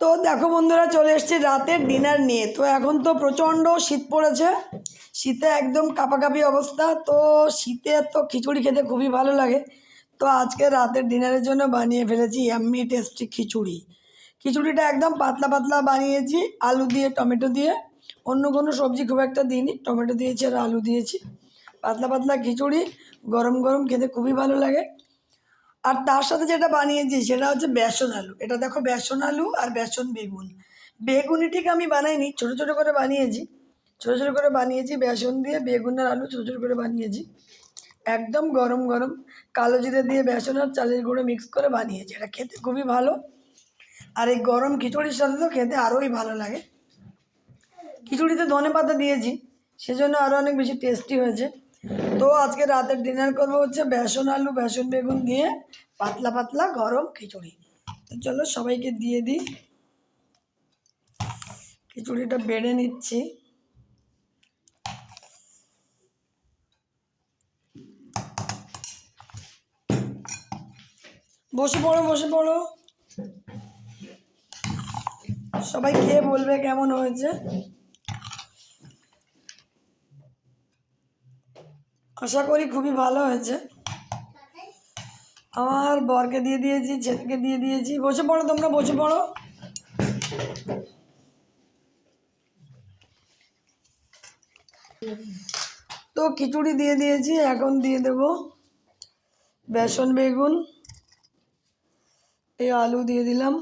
তো দেখো বন্ধুরা, চলে এসেছি রাতের ডিনার নিয়ে। তো এখন তো প্রচণ্ড শীত পড়েছে। শীতে একদম কাপাকাপি অবস্থা। তো শীতে তো খিচুড়ি খেতে খুবই ভালো লাগে। তো আজকে রাতের ডিনারের জন্য বানিয়ে ফেলেছি এমনি টেস্টি খিচুড়ি। খিচুড়িটা একদম পাতলা পাতলা বানিয়েছি, আলু দিয়ে, টমেটো দিয়ে। অন্য কোনো সবজি খুব একটা দিইনি, টমেটো দিয়েছি আর আলু দিয়েছি। পাতলা পাতলা খিচুড়ি, গরম গরম খেতে খুবই ভালো লাগে। আর তার সাথে যেটা বানিয়েছি সেটা হচ্ছে বেসন আলু। এটা দেখো বেসন আলু আর বেসন বেগুন। বেগুনি ঠিক আমি বানাইনি, ছোটো ছোটো করে বানিয়েছি। ছোটো ছোটো করে বানিয়েছি বেসন দিয়ে, বেগুন আর আলু ছোটো ছোটো করে বানিয়েছি। একদম গরম গরম কালো জিরে দিয়ে বেসন আর চালের গুঁড়ো মিক্স করে বানিয়েছি। এটা খেতে খুবই ভালো। আর এই গরম খিচুড়ির সাথে তো খেতে আরোই ভালো লাগে। খিচুড়িতে ধনে পাতা দিয়েছি, সেজন্য আরও অনেক বেশি টেস্টি হয়েছে। তো আজকে রাতের ডিনার করব হচ্ছে বেসন আলু, বেসন বেগুন দিয়ে পাতলা পাতলা গরম খিচুড়ি। তো চলো সবাইকে দিয়ে দিই। খিচুড়িটা বেড়ে নিচ্ছি। বসে পড়ো বসে পড়ো। সবাই খেয়ে বলবে কেমন হয়েছে। আশা করি খুবই ভালো হয়েছে। আমার বরকে দিয়ে দিয়েছি, ছেলেকে দিয়ে দিয়েছি। বসে পড়ো তোমরা, বসে পড়ো। তো খিচুড়ি দিয়ে দিয়েছি, এখন দিয়ে দেব বেসন, বেগুন। এই আলু দিয়ে দিলাম।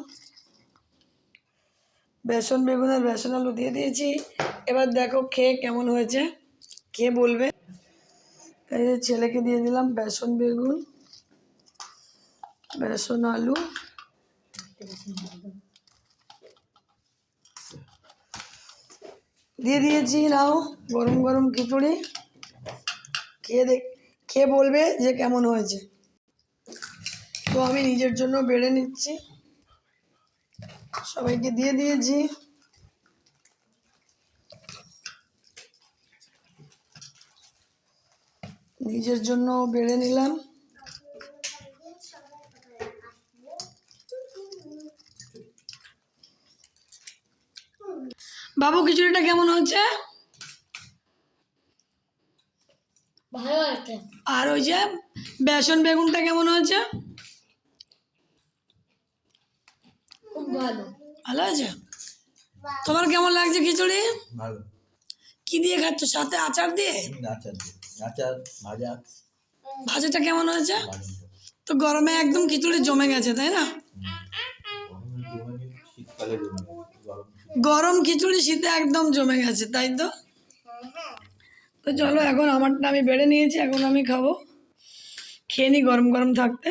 বেসন, বেগুন আর বেসন আলু দিয়ে দিয়েছি। এবার দেখো খেয়ে কেমন হয়েছে খেয়ে বলবে? এই ছেলেকে দিয়ে দিলাম বেসন, বেগুন, বেসন, আলু। দিয়ে দিয়েছি নাও গরম গরম খিচুড়ি। খেয়ে দেখ, খেয়ে বলবে যে কেমন হয়েছে। তো আমি নিজের জন্য বেড়ে নিচ্ছি। সবাইকে দিয়ে দিয়েছি। নিজের জন্য বেড়ে নিলাম। বাবু খিচুড়িটা কেমন হচ্ছে ভালো আছে আর ওই যে বেসন বেগুনটা কেমন হয়েছে? খুব ভালো। ভালো আছে তোমার কেমন লাগছে খিচুড়ি? ভালো। কি দিয়ে খাচ্ছ সাথে আচার দিয়ে? আচার দিয়ে। আচার ভাজা। ভাজাটা কেমন হয়েছে? তো গরমে একদম খিচুড়ি জমে গেছে তাই না? গরম গরম খিচুড়ি শীতে একদম জমে গেছে তাই তো? তো চলো এখন আমারটা আমি বেড়ে নিয়েছি এখন আমি খাব। খেয়ে নি গরম গরম থাকতে।